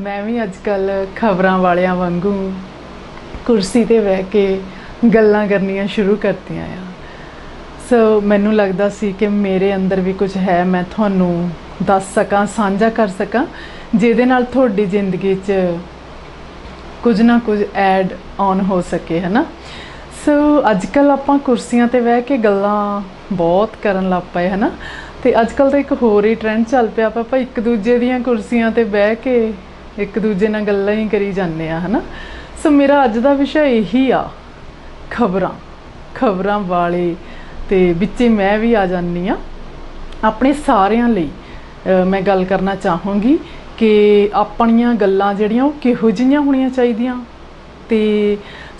ਮੈਂ ਵੀ ਅੱਜ ਕੱਲ ਖਬਰਾਂ ਵਾਲਿਆਂ ਵਾਂਗੂ ਕੁਰਸੀ ਤੇ ਬਹਿ ਕੇ ਗੱਲਾਂ ਕਰਨੀਆਂ ਸ਼ੁਰੂ ਕਰਤੀਆਂ ਆ। ਸੋ ਮੈਨੂੰ ਲੱਗਦਾ ਸੀ ਕਿ ਮੇਰੇ ਅੰਦਰ ਵੀ ਕੁਝ ਹੈ, ਮੈਂ ਤੁਹਾਨੂੰ ਦੱਸ ਸਕਾਂ, ਸਾਂਝਾ ਕਰ ਸਕਾਂ, ਜਿਹਦੇ ਨਾਲ ਤੁਹਾਡੀ ਜ਼ਿੰਦਗੀ 'ਚ ਕੁਝ ਨਾ ਕੁਝ ਐਡ ਔਨ ਹੋ ਸਕੇ ਹੈ ਨਾ ਸੋ ਅੱਜ ਕੱਲ ਆਪਾਂ ਕੁਰਸੀਆਂ ਤੇ ਬਹਿ ਕੇ ਗੱਲਾਂ ਬਹੁਤ ਕਰਨ ਲੱਗ ਪਏ ਹੈ ਨਾ ਤੇ ਅੱਜ ਕੱਲ ਤਾਂ ਇੱਕ ਹੋਰ ਹੀ ਟ੍ਰੈਂਡ ਚੱਲ ਪਿਆ, ਆਪਾਂ ਇੱਕ ਦੂਜੇ ਦੀਆਂ ਕੁਰਸੀਆਂ ਤੇ ਬਹਿ ਕੇ ਇੱਕ ਦੂਜੇ ਨਾਲ ਗੱਲਾਂ ਹੀ ਕਰੀ ਜਾਂਦੇ ਆ, ਹਨਾ? ਸੋ ਮੇਰਾ ਅੱਜ ਦਾ ਵਿਸ਼ਾ ਇਹੀ ਆ, ਖਬਰਾਂ ਖਬਰਾਂ ਵਾਲੇ। ਤੇ ਵਿੱਚੇ ਮੈਂ ਵੀ ਆ ਜਾਂਦੀ ਆ, ਆਪਣੇ ਸਾਰਿਆਂ ਲਈ। ਮੈਂ ਗੱਲ ਕਰਨਾ ਚਾਹੂੰਗੀ ਕਿ ਆਪਣੀਆਂ ਗੱਲਾਂ ਜਿਹੜੀਆਂ ਉਹ ਕਿਹੋ ਜਿਹੀਆਂ ਹੋਣੀਆਂ ਚਾਹੀਦੀਆਂ? ਤੇ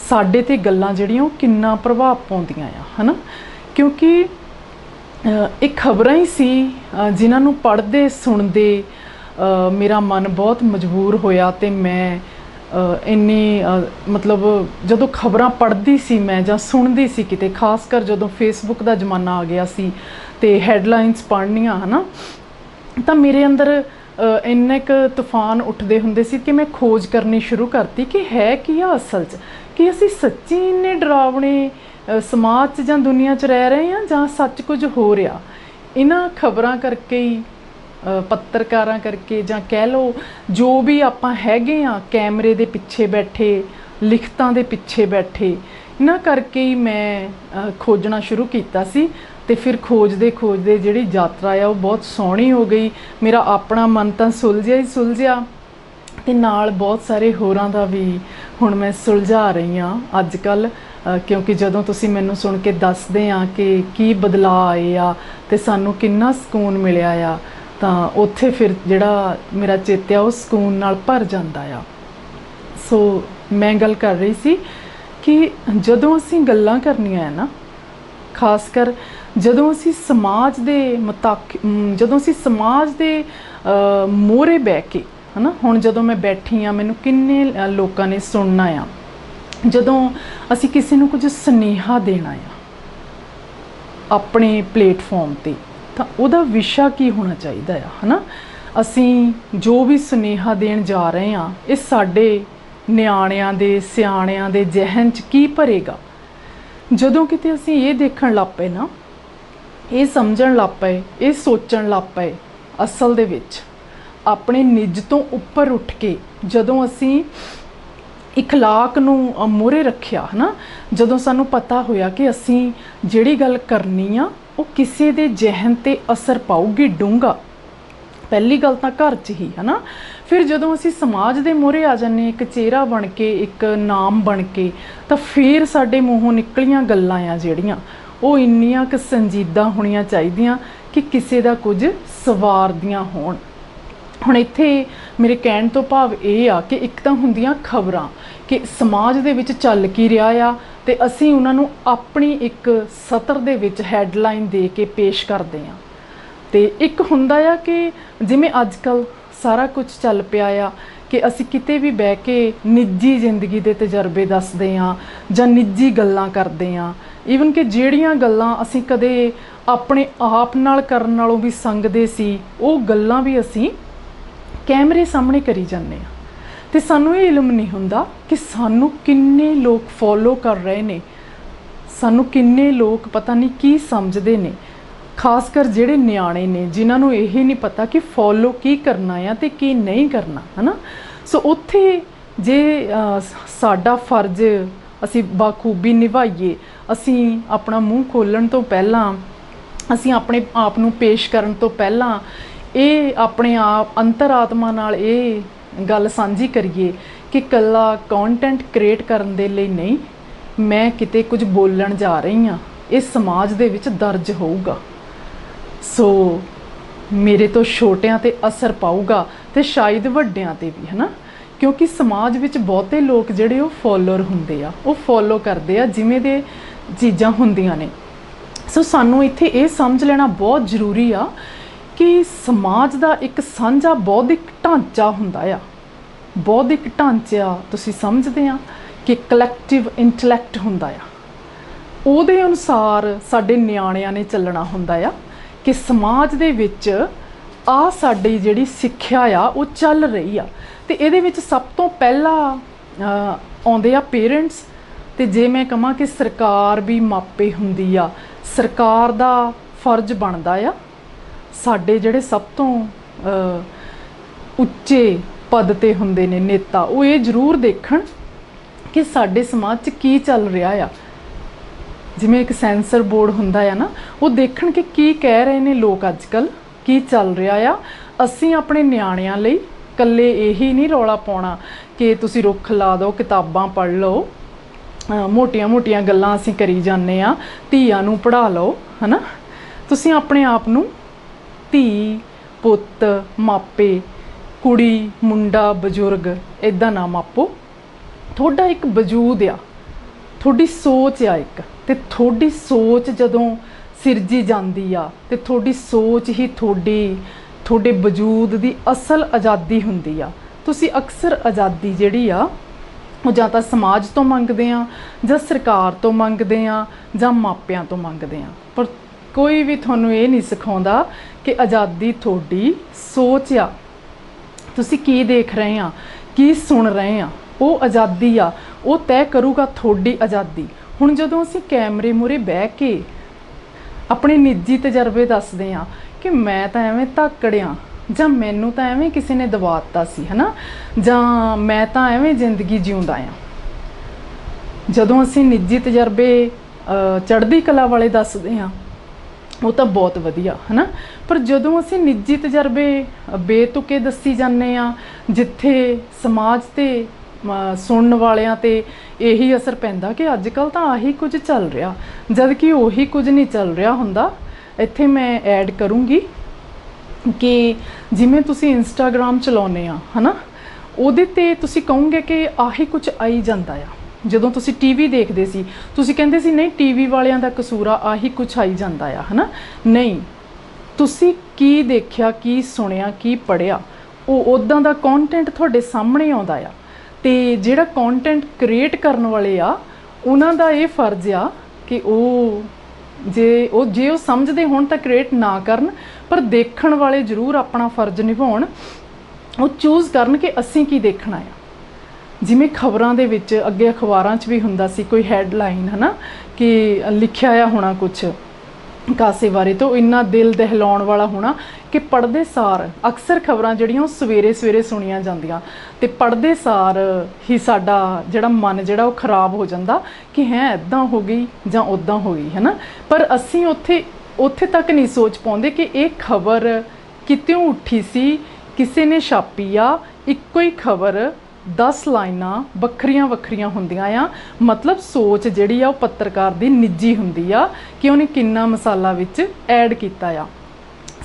ਸਾਡੇ ਤੇ ਗੱਲਾਂ ਜਿਹੜੀਆਂ ਉਹ ਕਿੰਨਾ ਪ੍ਰਭਾਵ ਪਾਉਂਦੀਆਂ ਆ, ਹਨਾ? ਕਿਉਂਕਿ ਇਹ ਖਬਰਾਂ ਹੀ ਸੀ ਜਿਨ੍ਹਾਂ ਨੂੰ ਪੜ੍ਹਦੇ, ਸੁਣਦੇ ਮੇਰਾ ਮਨ ਬਹੁਤ ਮਜਬੂਰ ਹੋਇਆ ਤੇ ਮੈਂ ਇੰਨੀ ਮਤਲਬ ਜਦੋਂ ਖਬਰਾਂ ਪੜ੍ਹਦੀ ਸੀ ਮੈਂ ਜਾਂ ਸੁਣਦੀ ਸੀ ਕਿਤੇ, ਖਾਸ ਕਰ ਜਦੋਂ ਫੇਸਬੁੱਕ ਦਾ ਜ਼ਮਾਨਾ ਆ ਗਿਆ ਸੀ ਤੇ ਹੈਡਲਾਈਨਸ ਪੜ੍ਹਨੀਆਂ, ਹਨਾ, ਤਾਂ ਮੇਰੇ ਅੰਦਰ ਇੰਨੇ ਕੁ ਤੂਫਾਨ ਉੱਠਦੇ ਹੁੰਦੇ ਸੀ ਕਿ ਮੈਂ ਖੋਜ ਕਰਨੀ ਸ਼ੁਰੂ ਕਰਤੀ ਕਿ ਹੈ ਕੀ ਆ ਅਸਲ 'ਚ? ਕਿ ਅਸੀਂ ਸੱਚੀ ਇੰਨੇ ਡਰਾਵਣੇ ਸਮਾਜ 'ਚ ਜਾਂ ਦੁਨੀਆ 'ਚ ਰਹਿ ਰਹੇ ਹਾਂ ਜਾਂ ਸੱਚ ਕੁਝ ਹੋ ਰਿਹਾ? ਇਹਨਾਂ ਖਬਰਾਂ ਕਰਕੇ ਹੀ ਪੱਤਰਕਾਰਾਂ ਕਰਕੇ ਜਾਂ ਕਹਿ ਲਓ, ਜੋ ਵੀ ਆਪਾਂ ਹੈਗੇ ਆ ਕੈਮਰੇ ਦੇ ਪਿੱਛੇ ਬੈਠੇ, ਲਿਖਤਾਂ ਦੇ ਪਿੱਛੇ ਬੈਠੇ, ਇਹਨਾਂ ਕਰਕੇ ਹੀ ਮੈਂ ਖੋਜਣਾ ਸ਼ੁਰੂ ਕੀਤਾ ਸੀ ਤੇ ਫਿਰ ਖੋਜਦੇ ਖੋਜਦੇ ਜਿਹੜੀ ਯਾਤਰਾ ਆ ਉਹ ਬਹੁਤ ਸੋਹਣੀ ਹੋ ਗਈ। ਮੇਰਾ ਆਪਣਾ ਮਨ ਤਾਂ ਸੁਲਝਿਆ ਹੀ ਸੁਲਝਿਆ ਤੇ ਨਾਲ ਬਹੁਤ ਸਾਰੇ ਹੋਰਾਂ ਦਾ ਵੀ ਹੁਣ ਮੈਂ ਸੁਲਝਾ ਰਹੀ ਹਾਂ ਅੱਜ ਕੱਲ ਕਿਉਂਕਿ ਜਦੋਂ ਤੁਸੀਂ ਮੈਨੂੰ ਸੁਣ ਕੇ ਦੱਸਦੇ ਆ ਕਿ ਕੀ ਬਦਲਾਅ ਆਏ ਆ ਤੇ ਸਾਨੂੰ ਕਿੰਨਾ ਸਕੂਨ ਮਿਲਿਆ ਆ ਤਾਂ ਉੱਥੇ ਫਿਰ ਜਿਹੜਾ ਮੇਰਾ ਚਿੱਤ ਆ, ਉਹ ਸਕੂਨ ਨਾਲ ਭਰ ਜਾਂਦਾ ਆ। ਸੋ ਮੈਂ ਗੱਲ ਕਰ ਰਹੀ ਸੀ ਕਿ ਜਦੋਂ ਅਸੀਂ ਗੱਲਾਂ ਕਰਨੀਆਂ ਆ ਨਾ, ਖਾਸ ਕਰ ਜਦੋਂ ਅਸੀਂ ਸਮਾਜ ਦੇ ਮਤਾਕ ਜਦੋਂ ਅਸੀਂ ਸਮਾਜ ਦੇ ਮੋਰੇ ਬਹਿ ਕੇ, ਹਨਾ, ਹੁਣ ਜਦੋਂ ਮੈਂ ਬੈਠੀ ਆ, ਮੈਨੂੰ ਕਿੰਨੇ ਲੋਕਾਂ ਨੇ ਸੁਣਨਾ ਆ। ਜਦੋਂ ਅਸੀਂ ਕਿਸੇ ਨੂੰ ਕੁਝ ਸੁਨੇਹਾ ਦੇਣਾ ਆ, ਆਪਣੇ ਪਲੇਟਫਾਰਮ ਤੇ ਤਾਂ ਉਹਦਾ ਵਿਸ਼ਾ ਕੀ ਹੋਣਾ ਚਾਹੀਦਾ ਆ, ਹਨਾ? ਅਸੀਂ ਜੋ ਵੀ ਸੁਨੇਹਾ ਦੇਣ ਜਾ ਰਹੇ ਆ ਇਹ ਸਾਡੇ ਨਿਆਣਿਆਂ ਦੇ, ਸਿਆਣਿਆਂ ਦੇ ਜ਼ਿਹਨ 'ਚ ਕੀ ਭਰੇਗਾ? ਜਦੋਂ ਕਿਤੇ ਅਸੀਂ ਇਹ ਦੇਖਣ ਲੱਗ ਪਏ ਨਾ, ਇਹ ਸਮਝਣ ਲੱਗ ਪਏ, ਇਹ ਸੋਚਣ ਲੱਗ ਪਏ ਅਸਲ ਦੇ ਵਿੱਚ, ਆਪਣੇ ਨਿੱਜ ਤੋਂ ਉੱਪਰ ਉੱਠ ਕੇ ਜਦੋਂ ਅਸੀਂ ਇਖਲਾਕ ਨੂੰ ਮੋਰੇ ਰੱਖਿਆ, ਹਨਾ? ਜਦੋਂ ਸਾਨੂੰ ਪਤਾ ਹੋਇਆ ਕਿ ਅਸੀਂ ਜਿਹੜੀ ਗੱਲ ਕਰਨੀ ਆ ਉਹ ਕਿਸੇ ਦੇ ਜ਼ਿਹਨ ਤੇ ਅਸਰ ਪਾਊਗੀ ਡੂੰਗਾ ਪਹਿਲੀ ਗੱਲ ਤਾਂ ਘਰ 'ਚ ਹੀ, ਹਨਾ? ਫਿਰ ਜਦੋਂ ਅਸੀਂ ਸਮਾਜ ਦੇ ਮੂਹਰੇ ਆ ਜਾਂਦੇ ਇੱਕ ਚਿਹਰਾ ਬਣ ਕੇ, ਇੱਕ ਨਾਮ ਬਣ ਕੇ, ਤਾਂ ਫਿਰ ਸਾਡੇ ਮੂੰਹੋਂ ਨਿਕਲੀਆਂ ਗੱਲਾਂ ਆ ਜਿਹੜੀਆਂ। ਉਹ ਇੰਨੀਆਂ ਕੁ ਸੰਜੀਦਾ ਹੋਣੀਆਂ ਚਾਹੀਦੀਆਂ ਕਿ ਕਿਸੇ ਦਾ ਕੁਝ ਸਵਾਰਦੀਆਂ ਹੋਣ। ਹੁਣ ਇੱਥੇ ਮੇਰੇ ਕਹਿਣ ਤੋਂ ਭਾਵ ਇਹ ਆ ਕਿ ਇੱਕ ਤਾਂ ਹੁੰਦੀਆਂ ਖਬਰਾਂ ਕਿ ਸਮਾਜ ਦੇ ਵਿੱਚ ਚੱਲ ਕੀ ਰਿਹਾ ਆ ਤੇ ਅਸੀਂ ਉਹਨਾਂ ਨੂੰ ਆਪਣੀ ਇੱਕ ਸਤਰ ਦੇ ਵਿੱਚ ਹੈਡਲਾਈਨ ਦੇ ਕੇ ਪੇਸ਼ ਕਰਦੇ ਆ ਤੇ ਇੱਕ ਹੁੰਦਾ ਆ ਕਿ ਜਿਵੇਂ ਅੱਜ ਕੱਲ ਸਾਰਾ ਕੁਝ ਚੱਲ ਪਿਆ ਆ ਕਿ ਅਸੀਂ ਕਿਤੇ ਵੀ ਬਹਿ ਕੇ ਨਿੱਜੀ ਜ਼ਿੰਦਗੀ ਦੇ ਤਜਰਬੇ ਦੱਸਦੇ ਆ ਜਾਂ ਨਿੱਜੀ ਗੱਲਾਂ ਕਰਦੇ ਆ ਈਵਨ ਕਿ ਜਿਹੜੀਆਂ ਗੱਲਾਂ ਅਸੀਂ ਕਦੇ ਆਪਣੇ ਆਪ ਨਾਲ ਕਰਨ ਨਾਲੋਂ ਵੀ ਸੰਗਦੇ ਸੀ, ਉਹ ਗੱਲਾਂ ਵੀ ਅਸੀਂ ਕੈਮਰੇ ਸਾਹਮਣੇ ਕਰੀ ਜਾਂਦੇ ਆ ਤੇ ਸਾਨੂੰ ਇਹ ਇਲਮ ਨਹੀਂ ਹੁੰਦਾ ਕਿ ਸਾਨੂੰ ਕਿੰਨੇ ਲੋਕ ਫੋਲੋ ਕਰ ਰਹੇ ਨੇ। ਸਾਨੂੰ ਕਿੰਨੇ ਲੋਕ ਪਤਾ ਨਹੀਂ ਕੀ ਸਮਝਦੇ ਨੇ। ਖਾਸ ਕਰ ਜਿਹੜੇ ਨਿਆਣੇ ਨੇ, ਜਿਨ੍ਹਾਂ ਨੂੰ ਇਹ ਨਹੀਂ ਪਤਾ ਕਿ ਫੋਲੋ ਕੀ ਕਰਨਾ ਆ ਤੇ ਕੀ ਨਹੀਂ ਕਰਨਾ, ਹਨਾ? ਸੋ ਉੱਥੇ ਜੇ ਸਾਡਾ ਫਰਜ਼ ਅਸੀਂ ਬਾਖੂਬੀ ਨਿਭਾਈਏ, ਅਸੀਂ ਆਪਣਾ ਮੂੰਹ ਖੋਲਣ ਤੋਂ ਪਹਿਲਾਂ, ਅਸੀਂ ਆਪਣੇ ਆਪ ਨੂੰ ਪੇਸ਼ ਕਰਨ ਤੋਂ ਪਹਿਲਾਂ, ਇਹ ਆਪਣੇ ਆਪ ਅੰਤਰਾਤਮਾ ਨਾਲ ਇਹ ਗੱਲ ਸਾਂਝੀ ਕਰੀਏ ਕਿ ਕੱਲਾ ਕੰਟੈਂਟ ਕ੍ਰੀਏਟ ਕਰਨ ਦੇ ਲਈ ਨਹੀਂ, ਮੈਂ ਕਿਤੇ ਕੁਝ ਬੋਲਣ ਜਾ ਰਹੀ ਹਾਂ, ਇਹ ਸਮਾਜ ਦੇ ਵਿੱਚ ਦਰਜ ਹੋਊਗਾ। ਸੋ ਮੇਰੇ ਤੋਂ ਛੋਟਿਆਂ ਤੇ ਅਸਰ ਪਾਊਗਾ ਤੇ ਸ਼ਾਇਦ ਵੱਡਿਆਂ ਤੇ ਵੀ, ਹਨਾ? ਕਿਉਂਕਿ ਸਮਾਜ ਵਿੱਚ ਬਹੁਤੇ ਲੋਕ ਜਿਹੜੇ ਉਹ ਫੋਲੋਅਰ ਹੁੰਦੇ ਆ, ਉਹ ਫੋਲੋ ਕਰਦੇ ਆ, ਜਿਵੇਂ ਦੇ ਚੀਜ਼ਾਂ ਹੁੰਦੀਆਂ ਨੇ। ਸੋ ਸਾਨੂੰ ਇੱਥੇ ਇਹ ਸਮਝ ਲੈਣਾ ਬਹੁਤ ਜ਼ਰੂਰੀ ਆ ਕਿ ਸਮਾਜ ਦਾ ਇੱਕ ਸਾਂਝਾ ਬੌਧਿਕ ਢਾਂਚਾ ਹੁੰਦਾ ਆ। ਬੌਧਿਕ ਢਾਂਚਾ ਤੁਸੀਂ ਸਮਝਦੇ ਆ ਕਿ ਕਲੈਕਟਿਵ ਇੰਟੈਲੈਕਟ ਹੁੰਦਾ ਆ। ਉਹਦੇ ਅਨੁਸਾਰ ਸਾਡੇ ਨਿਆਣਿਆਂ ਨੇ ਚੱਲਣਾ ਹੁੰਦਾ ਆ ਕਿ ਸਮਾਜ ਦੇ ਵਿੱਚ ਆ ਸਾਡੀ ਜਿਹੜੀ ਸਿੱਖਿਆ ਆ, ਉਹ ਚੱਲ ਰਹੀ ਆ। ਤੇ ਇਹਦੇ ਵਿੱਚ ਸਭ ਤੋਂ ਪਹਿਲਾਂ ਆਉਂਦੇ ਆ ਪੇਰੈਂਟਸ ਤੇ ਜੇ ਮੈਂ ਕਹਾਂ ਕਿ ਸਰਕਾਰ ਵੀ ਮਾਪੇ ਹੁੰਦੀ ਆ, ਸਰਕਾਰ ਦਾ ਫਰਜ਼ ਬਣਦਾ ਆ ਸਾਡੇ ਜਿਹੜੇ ਸਭ ਤੋਂ ਉੱਚੇ ਪਦ ਤੇ ਹੁੰਦੇ ਨੇ ਨੇਤਾ, ਉਹ ਇਹ ਜ਼ਰੂਰ ਦੇਖਣ ਕਿ ਸਾਡੇ ਸਮਾਜ 'ਚ ਕੀ ਚੱਲ ਰਿਹਾ ਆ। ਜਿਵੇਂ ਇੱਕ ਸੈਂਸਰ ਬੋਰਡ ਹੁੰਦਾ ਆ ਨਾ, ਉਹ ਦੇਖਣ ਕਿ ਕੀ ਕਹਿ ਰਹੇ ਨੇ ਲੋਕ ਅੱਜ-ਕੱਲ ਕੀ ਚੱਲ ਰਿਹਾ ਆ। ਅਸੀਂ ਆਪਣੇ ਨਿਆਣਿਆਂ ਲਈ ਕੱਲੇ ਇਹੀ ਨਹੀਂ ਰੌਲਾ ਪਾਉਣਾ ਕਿ ਤੁਸੀਂ ਰੁੱਖ ਲਾ ਦਿਓ, ਕਿਤਾਬਾਂ ਪੜ੍ਹ ਲਓ ਮੋਟੀਆਂ-ਮੋਟੀਆਂ ਗੱਲਾਂ ਅਸੀਂ ਕਰੀ ਜਾਂਦੇ ਆ, ਧੀਆਂ ਨੂੰ ਪੜ੍ਹਾ ਲਓ, ਹਨਾ? ਤੁਸੀਂ ਆਪਣੇ ਆਪ ਨੂੰ ਧੀ, ਪੁੱਤ, ਮਾਪੇ, ਕੁੜੀ, ਮੁੰਡਾ, ਬਜ਼ੁਰਗ ਇਦਾਂ ਨਾ ਮਾਪੋ ਤੁਹਾਡਾ ਇੱਕ ਵਜੂਦ ਆ। ਤੁਹਾਡੀ ਸੋਚ ਆ ਇੱਕ। ਤੇ ਤੁਹਾਡੀ ਸੋਚ ਜਦੋਂ ਸਿਰਜੀ ਜਾਂਦੀ ਆ, ਤੇ ਤੁਹਾਡੀ ਸੋਚ ਹੀ ਤੁਹਾਡੀ, ਤੁਹਾਡੇ ਵਜੂਦ ਦੀ ਅਸਲ ਆਜ਼ਾਦੀ ਹੁੰਦੀ ਆ। ਤੁਸੀਂ ਅਕਸਰ ਆਜ਼ਾਦੀ ਜਿਹੜੀ ਆ, ਉਹ ਜਾਂ ਤਾਂ ਸਮਾਜ ਤੋਂ ਮੰਗਦੇ ਆ, ਜਾਂ ਸਰਕਾਰ ਤੋਂ ਮੰਗਦੇ ਆ, ਜਾਂ ਮਾਪਿਆਂ ਤੋਂ ਮੰਗਦੇ ਆ। ਪਰ ਕੋਈ ਵੀ ਤੁਹਾਨੂੰ ਇਹ ਨਹੀਂ ਸਿਖਾਉਂਦਾ ਕਿ ਆਜ਼ਾਦੀ ਤੁਹਾਡੀ ਸੋਚ ਆ। ਤੁਸੀਂ ਕੀ ਦੇਖ ਰਹੇ ਆ, ਕੀ ਸੁਣ ਰਹੇ ਆ। ਉਹ ਆਜ਼ਾਦੀ ਆ, ਉਹ ਤੈਅ ਕਰੂਗਾ ਤੁਹਾਡੀ ਆਜ਼ਾਦੀ। ਹੁਣ ਜਦੋਂ ਅਸੀਂ ਕੈਮਰੇ ਮੂਹਰੇ ਬਹਿ ਕੇ ਆਪਣੇ ਨਿੱਜੀ ਤਜਰਬੇ ਦੱਸਦੇ ਆ ਕਿ ਮੈਂ ਤਾਂ ਐਵੇਂ ਧੱਕੜਿਆ, ਜਾਂ ਮੈਨੂੰ ਤਾਂ ਐਵੇਂ ਕਿਸੇ ਨੇ ਦਵਾਤਾ ਸੀ, ਹਨਾ? ਜਾਂ ਮੈਂ ਤਾਂ ਐਵੇਂ ਜ਼ਿੰਦਗੀ ਜਿਉਂਦਾ ਆ। ਜਦੋਂ ਅਸੀਂ ਨਿੱਜੀ ਤਜਰਬੇ ਚੜ੍ਹਦੀ ਕਲਾ ਵਾਲੇ ਦੱਸਦੇ ਆ ਉਹ ਤਾਂ ਬਹੁਤ ਵਧੀਆ, ਹਨਾ? ਪਰ ਜਦੋਂ ਅਸੀਂ ਨਿੱਜੀ ਤਜਰਬੇ ਬੇਤੁਕੇ ਦੱਸੀ ਜਾਂਦੇ ਆ ਜਿੱਥੇ ਸਮਾਜ ਤੇ ਸੁਣਨ ਵਾਲਿਆਂ ਤੇ ਇਹੀ ਅਸਰ ਪੈਂਦਾ ਕਿ ਅੱਜ ਕੱਲ ਤਾਂ ਆਹੀ ਕੁਝ ਚੱਲ ਰਿਹਾ ਜਦ ਕਿ ਉਹੀ ਕੁਝ ਨਹੀਂ ਚੱਲ ਰਿਹਾ ਹੁੰਦਾ, ਇੱਥੇ ਮੈਂ ਐਡ ਕਰੂੰਗੀ ਕਿ ਜਿਵੇਂ ਤੁਸੀਂ ਇੰਸਟਾਗ੍ਰam ਚਲਾਉਂਦੇ ਆ ਹਨਾ? ਉਹਦੇ ਤੇ ਤੁਸੀਂ ਕਹੋਗੇ ਕਿ ਆਹੀ ਕੁਝ ਆਈ ਜਾਂਦਾ ਆ। ਜਦੋਂ ਤੁਸੀਂ ਟੀਵੀ ਦੇਖਦੇ ਸੀ, ਤੁਸੀਂ ਕਹਿੰਦੇ ਸੀ, ਨਹੀਂ ਟੀਵੀ ਵਾਲਿਆਂ ਦਾ ਕਸੂਰ ਆ, ਆਹੀ ਕੁਛ ਆਈ ਜਾਂਦਾ ਆ, ਹਨਾ? ਨਹੀਂ। ਤੁਸੀਂ ਕੀ ਦੇਖਿਆ, ਕੀ ਸੁਣਿਆ, ਕੀ ਪੜਿਆ ਉਹ ਉਦਾਂ ਦਾ ਕੰਟੈਂਟ ਤੁਹਾਡੇ ਸਾਹਮਣੇ ਆਉਂਦਾ ਆ। ਤੇ ਜਿਹੜਾ ਕੰਟੈਂਟ ਕ੍ਰੀਏਟ ਕਰਨ ਵਾਲੇ ਆ, ਉਹਨਾਂ ਦਾ ਇਹ ਫਰਜ਼ ਆ ਕਿ ਉਹ ਜੇ ਉਹ ਜੇ ਉਹ ਸਮਝਦੇ ਹੋਣ ਤਾਂ ਕ੍ਰੀਏਟ ਨਾ ਕਰਨ, ਪਰ ਦੇਖਣ ਵਾਲੇ ਜ਼ਰੂਰ ਆਪਣਾ ਫਰਜ਼ ਨਿਭਾਉਣ। ਉਹ ਚੂਜ਼ ਕਰਨ ਕਿ ਅਸੀਂ ਕੀ ਦੇਖਣਾ ਆ। ਜਿਵੇਂ ਖਬਰਾਂ ਦੇ ਵਿੱਚ ਅੱਗੇ ਅਖਬਾਰਾਂ 'ਚ ਵੀ ਹੁੰਦਾ ਸੀ, ਕੋਈ ਹੈਡਲਾਈਨ ਹਨਾ, ਕਿ ਲਿਖਿਆ ਆ ਹੋਣਾ ਕੁਝ ਕਾਸੇ ਬਾਰੇ, ਤੋਂ ਇੰਨਾ ਦਿਲ ਦਹਿਲਾਉਣ ਵਾਲਾ ਹੋਣਾ ਕਿ ਪੜਦੇ ਸਾਰ, ਅਕਸਰ ਖਬਰਾਂ ਜਿਹੜੀਆਂ ਉਹ ਸਵੇਰੇ ਸਵੇਰੇ ਸੁਣੀਆਂ ਜਾਂਦੀਆਂ, ਤੇ ਪੜਦੇ ਸਾਰ ਹੀ ਸਾਡਾ ਜਿਹੜਾ ਮਨ ਜਿਹੜਾ ਉਹ ਖਰਾਬ ਹੋ ਜਾਂਦਾ ਕਿ ਹੈ ਇਦਾਂ ਹੋ ਗਈ ਜਾਂ ਉਦਾਂ ਹੋ ਗਈ, ਹੈਨਾ? ਪਰ ਅਸੀਂ ਉੱਥੇ ਉੱਥੇ ਤੱਕ ਨਹੀਂ ਸੋਚ ਪਾਉਂਦੇ ਕਿ ਇਹ ਖਬਰ ਕਿਤਿਓਂ ਉੱਠੀ ਸੀ, ਕਿਸੇ ਨੇ ਛਾਪੀ ਆ, ਇੱਕੋ ਹੀ ਖਬਰ 10 ਲਾਈਨਾਂ ਵੱਖਰੀਆਂ ਵੱਖਰੀਆਂ ਹੁੰਦੀਆਂ ਆ। ਮਤਲਬ ਸੋਚ ਜਿਹੜੀ ਆ ਉਹ ਪੱਤਰਕਾਰ ਦੀ ਨਿੱਜੀ ਹੁੰਦੀ ਆ ਕਿ ਉਹਨੇ ਕਿੰਨਾ ਮਸਾਲਾ ਵਿੱਚ ਐਡ ਕੀਤਾ ਆ।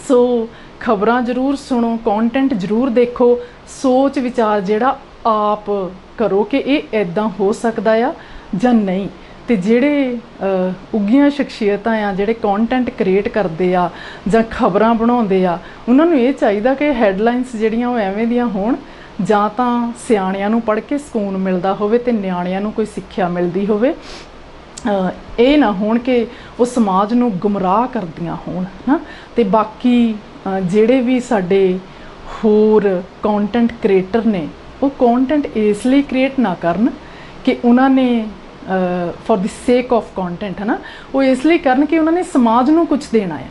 ਸੋ ਖਬਰਾਂ ਜ਼ਰੂਰ ਸੁਣੋ ਕੰਟੈਂਟ ਜ਼ਰੂਰ ਦੇਖੋ ਸੋਚ ਵਿਚਾਰ ਜਿਹੜਾ ਆਪ ਕਰੋ ਕਿ ਇਹ ਐਦਾਂ ਹੋ ਸਕਦਾ ਆ ਜਾਂ ਨਹੀਂ। ਤੇ ਜਿਹੜੇ ਅ, ਸ਼ਖਸੀਅਤਾਂ ਆ ਜਿਹੜੇ ਕੰਟੈਂਟ ਕ੍ਰੀਏਟ ਕਰਦੇ ਆ ਜਾਂ ਖਬਰਾਂ ਬਣਾਉਂਦੇ ਆ ਉਹਨਾਂ ਨੂੰ ਇਹ ਚਾਹੀਦਾ ਕਿ ਹੈਡਲਾਈਨਸ ਜਿਹੜੀਆਂ ਉਹ ਐਵੇਂ ਦੀਆਂ ਹੋਣ ਜਾਂ ਤਾਂ ਸਿਆਣਿਆਂ ਨੂੰ ਪੜ੍ਹ ਕੇ ਸਕੂਨ ਮਿਲਦਾ ਹੋਵੇ ਤੇ ਨਿਆਣਿਆਂ ਨੂੰ ਕੋਈ ਸਿੱਖਿਆ ਮਿਲਦੀ ਹੋਵੇ। ਇਹ ਨਾ ਹੋਣ ਕਿ ਉਹ ਸਮਾਜ ਨੂੰ ਗੁੰਮਰਾਹ ਕਰਦੀਆਂ ਹੋਣ ਨਾ ਤੇ ਬਾਕੀ ਜਿਹੜੇ ਵੀ ਸਾਡੇ ਹੋਰ ਕੰਟੈਂਟ ਕ੍ਰੀਏਟਰ ਨੇ, ਉਹ ਕੰਟੈਂਟ ਇਸ ਲਈ ਕ੍ਰੀਏਟ ਨਾ ਕਰਨ ਕਿ ਉਹਨਾਂ ਨੇ ਫॉर ਦੀ ਸੇਕ ਆਫ ਕੰਟੈਂਟ ਹੈ ਨਾ ਉਹ ਇਸ ਲਈ ਕਰਨ ਕਿ ਉਹਨਾਂ ਨੇ ਸਮਾਜ ਨੂੰ ਕੁਝ ਦੇਣਾ ਹੈ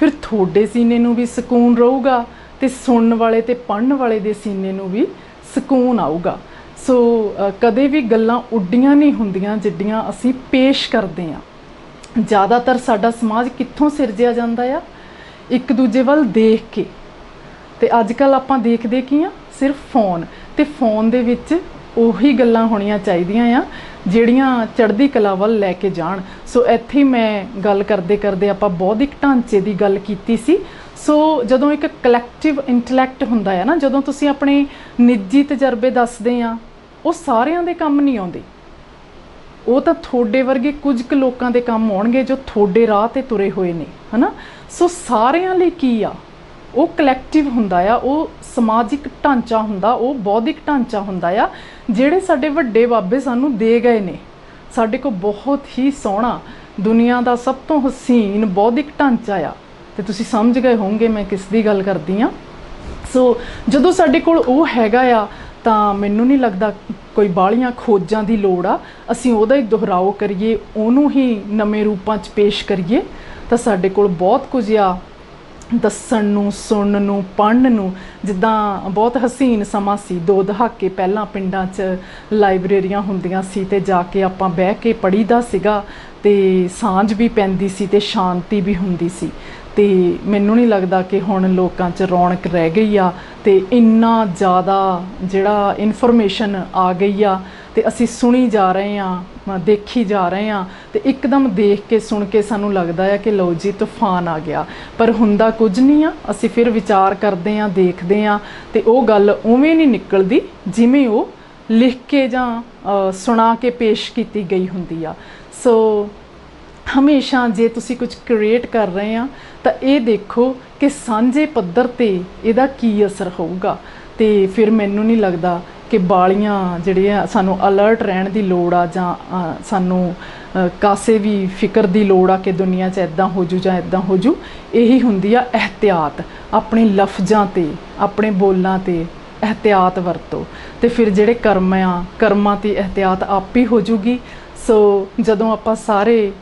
ਫਿਰ ਤੁਹਾਡੇ ਸੀਨੇ ਨੂੰ ਵੀ ਸਕੂਨ ਰਹੂਗਾ ਤੇ ਸੁਣਨ ਵਾਲੇ ਤੇ ਪੜਨ ਵਾਲੇ ਦੇ ਸੀਨੇ ਨੂੰ ਵੀ ਸਕੂਨ ਆਊਗਾ। ਸੋ ਕਦੇ ਵੀ ਗੱਲਾਂ ਉੱਡੀਆਂ ਨਹੀਂ ਹੁੰਦੀਆਂ ਜਿੱਡੀਆਂ ਅਸੀਂ ਪੇਸ਼ ਕਰਦੇ ਹਾਂ। ਜ਼ਿਆਦਾਤਰ ਸਾਡਾ ਸਮਾਜ ਕਿੱਥੋਂ ਸਿਰਜਿਆ ਜਾਂਦਾ ਆ? ਇੱਕ ਦੂਜੇ ਵੱਲ ਦੇਖ ਕੇ। ਤੇ ਅੱਜ ਕੱਲ ਆਪਾਂ ਦੇਖਦੇ ਕੀ ਆ? ਸਿਰਫ ਫੋਨ। ਤੇ ਫੋਨ ਦੇ ਵਿੱਚ ਉਹੀ ਗੱਲਾਂ ਹੋਣੀਆਂ ਚਾਹੀਦੀਆਂ ਆ, ਜਿਹੜੀਆਂ ਚੜ੍ਹਦੀ ਕਲਾ ਵੱਲ ਲੈ ਕੇ ਜਾਣ। ਸੋ ਇੱਥੇ ਮੈਂ ਗੱਲ ਕਰਦੇ ਕਰਦੇ ਆਪਾਂ ਬੌਧਿਕ ਢਾਂਚੇ ਦੀ ਗੱਲ ਕੀਤੀ ਸੀ। ਸੋ ਜਦੋਂ ਇੱਕ ਕਲੈਕਟਿਵ ਇੰਟੈਲੈਕਟ ਹੁੰਦਾ ਹੈ ਨਾ, ਜਦੋਂ ਤੁਸੀਂ ਆਪਣੇ ਨਿੱਜੀ ਤਜਰਬੇ ਦੱਸਦੇ ਆ, ਉਹ ਸਾਰਿਆਂ ਦੇ ਕੰਮ ਨਹੀਂ ਆਉਂਦੇ। ਉਹ ਤਾਂ ਤੁਹਾਡੇ ਵਰਗੇ ਕੁਝ ਕੁ ਲੋਕਾਂ ਦੇ ਕੰਮ ਆਉਣਗੇ ਜੋ ਤੁਹਾਡੇ ਰਾਹ ਤੇ ਤੁਰੇ ਹੋਏ ਨੇ, ਹਨਾ? ਸੋ ਸਾਰਿਆਂ ਲਈ ਕੀ ਆ? ਉਹ ਕਲੈਕਟਿਵ ਹੁੰਦਾ ਆ, ਉਹ ਸਮਾਜਿਕ ਢਾਂਚਾ ਹੁੰਦਾ, ਉਹ ਬੌਧਿਕ ਢਾਂਚਾ ਹੁੰਦਾ ਆ, ਜਿਹੜੇ ਸਾਡੇ ਵੱਡੇ ਬਾਬੇ ਸਾਨੂੰ ਦੇ ਗਏ ਨੇ। ਸਾਡੇ ਕੋਲ ਬਹੁਤ ਹੀ ਸੋਹਣਾ ਦੁਨੀਆ ਦਾ ਸਭ ਤੋਂ ਹਸੀਨ ਬੌਧਿਕ ਢਾਂਚਾ ਆ। ਤੇ ਤੁਸੀਂ ਸਮਝ ਗਏ ਹੋਵੋਗੇ ਮੈਂ ਕਿਸ ਦੀ ਗੱਲ ਕਰਦੀ ਆ। ਸੋ ਜਦੋਂ ਸਾਡੇ ਕੋਲ ਉਹ ਹੈਗਾ ਆ, ਤਾਂ ਮੈਨੂੰ ਨਹੀਂ ਲੱਗਦਾ ਕੋਈ ਬਾਹਲੀਆਂ ਖੋਜਾਂ ਦੀ ਲੋੜ ਆ। ਅਸੀਂ ਉਹਦਾ ਹੀ ਦੁਹਰਾਓ ਕਰੀਏ, ਉਹਨੂੰ ਹੀ ਨਵੇਂ ਰੂਪਾਂ 'ਚ ਪੇਸ਼ ਕਰੀਏ। ਤਾਂ ਸਾਡੇ ਕੋਲ ਬਹੁਤ ਕੁਝ ਆ। ਦੱਸਣ ਨੂੰ, ਸੁਣਨ ਨੂੰ, ਪੜ੍ਹਨ ਨੂੰ, ਜਿੱਦਾਂ ਬਹੁਤ ਹਸੀਨ ਸਮਾਂ ਸੀ। ਦੋ ਦਹਾਕੇ ਪਹਿਲਾਂ ਪਿੰਡਾਂ 'ਚ ਲਾਇਬ੍ਰੇਰੀਆਂ ਹੁੰਦੀਆਂ ਸੀ ਤੇ ਜਾ ਕੇ ਆਪਾਂ ਬਹਿ ਕੇ ਪੜ੍ਹੀਦਾ ਸੀਗਾ ਤੇ ਸਾਂਝ ਵੀ ਪੈਂਦੀ ਸੀ ਤੇ ਸ਼ਾਂਤੀ ਵੀ ਹੁੰਦੀ ਸੀ। ਤੇ ਮੈਨੂੰ ਨਹੀਂ ਲੱਗਦਾ ਕਿ ਹੁਣ ਲੋਕਾਂ 'ਚ ਰੌਣਕ ਰਹਿ ਗਈ ਆ ਤੇ ਇੰਨਾ ਜ਼ਿਆਦਾ ਜਿਹੜਾ ਇਨਫੋਰਮੇਸ਼ਨ ਆ ਗਈ ਆ ਤੇ ਅਸੀਂ ਸੁਣੀ ਜਾ ਰਹੇ ਆ ਦੇਖੀ ਜਾ ਰਹੇ ਆ ਤੇ ਇੱਕਦਮ ਦੇਖ ਕੇ, ਸੁਣ ਕੇ ਸਾਨੂੰ ਲੱਗਦਾ ਆ ਕਿ ਲਓ ਜੀ, ਤੂਫਾਨ ਆ ਗਿਆ। ਪਰ ਹੁੰਦਾ ਕੁਝ ਨਹੀਂ ਆ, ਅਸੀਂ ਫਿਰ ਵਿਚਾਰ ਕਰਦੇ ਆ ਦੇਖਦੇ ਆ ਤੇ ਉਹ ਗੱਲ ਉਵੇਂ ਨਹੀਂ ਨਿਕਲਦੀ ਜਿਵੇਂ ਉਹ ਲਿਖ ਕੇ ਜਾਂ ਸੁਣਾ ਕੇ ਪੇਸ਼ ਕੀਤੀ ਗਈ ਹੁੰਦੀ ਆ। ਸੋ ਹਮੇਸ਼ਾ ਜੇ ਤੁਸੀਂ ਕੁਝ ਕ੍ਰੀਏਟ ਕਰ ਰਹੇ ਆ ਤਾਂ ਇਹ ਦੇਖੋ ਕਿ ਸਾਂਝੇ ਪੱਧਰ ਤੇ ਇਹਦਾ ਕੀ ਅਸਰ ਹੋਊਗਾ। ਤੇ ਫਿਰ ਮੈਨੂੰ ਨਹੀਂ ਲੱਗਦਾ ਕਿ ਬਾਲੀਆਂ ਜਿਹੜੀਆਂ ਸਾਨੂੰ ਅਲਰਟ ਰਹਿਣ ਦੀ ਲੋੜ ਆ ਜਾਂ ਸਾਨੂੰ ਕਾਸੇ ਵੀ ਫਿਕਰ ਦੀ ਲੋੜ ਆ ਕਿ ਦੁਨੀਆ 'ਚ ਇਦਾਂ ਹੋ ਜੂ ਜਾਂ ਇਦਾਂ ਹੋ ਜੂ, ਇਹੀ ਹੁੰਦੀ ਆ ਇਹਤਿਆਤ। ਆਪਣੇ ਲਫ਼ਜ਼ਾਂ ਤੇ, ਆਪਣੇ ਬੋਲਾਂ ਤੇ ਇਹਤਿਆਤ ਵਰਤੋ। ਤੇ ਫਿਰ ਜਿਹੜੇ ਕਰਮ ਆ, ਕਰਮਾਂ ਤੇ ਇਹਤਿਆਤ ਆਪ ਹੀ ਹੋ ਜੂਗੀ। ਸੋ ਜਦੋਂ ਆਪਾਂ ਸਾਰੇ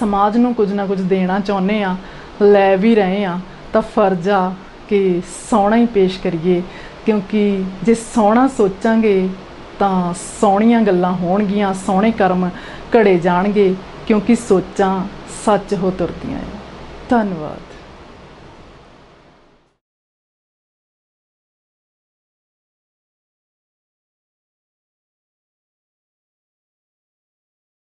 ਸਮਾਜ ਨੂੰ ਕੁਝ ਨਾ ਕੁਝ ਦੇਣਾ ਚਾਹੁੰਦੇ ਆ, ਲੈ ਵੀ ਰਹੇ ਆ, ਤਾਂ ਫਰਜ਼ ਆ ਕਿ ਸੋਹਣਾ ਹੀ ਪੇਸ਼ ਕਰੀਏ। ਕਿਉਂਕਿ ਜੇ ਸੋਹਣਾ ਸੋਚਾਂਗੇ ਤਾਂ ਸੋਹਣੀਆਂ ਗੱਲਾਂ ਹੋਣਗੀਆਂ, ਸੋਹਣੇ ਕਰਮ ਘੜੇ ਜਾਣਗੇ, ਕਿਉਂਕਿ ਸੋਚਾਂ ਸੱਚ ਹੋ ਤੁਰਦੀਆਂ ਆ। ਧੰਨਵਾਦ।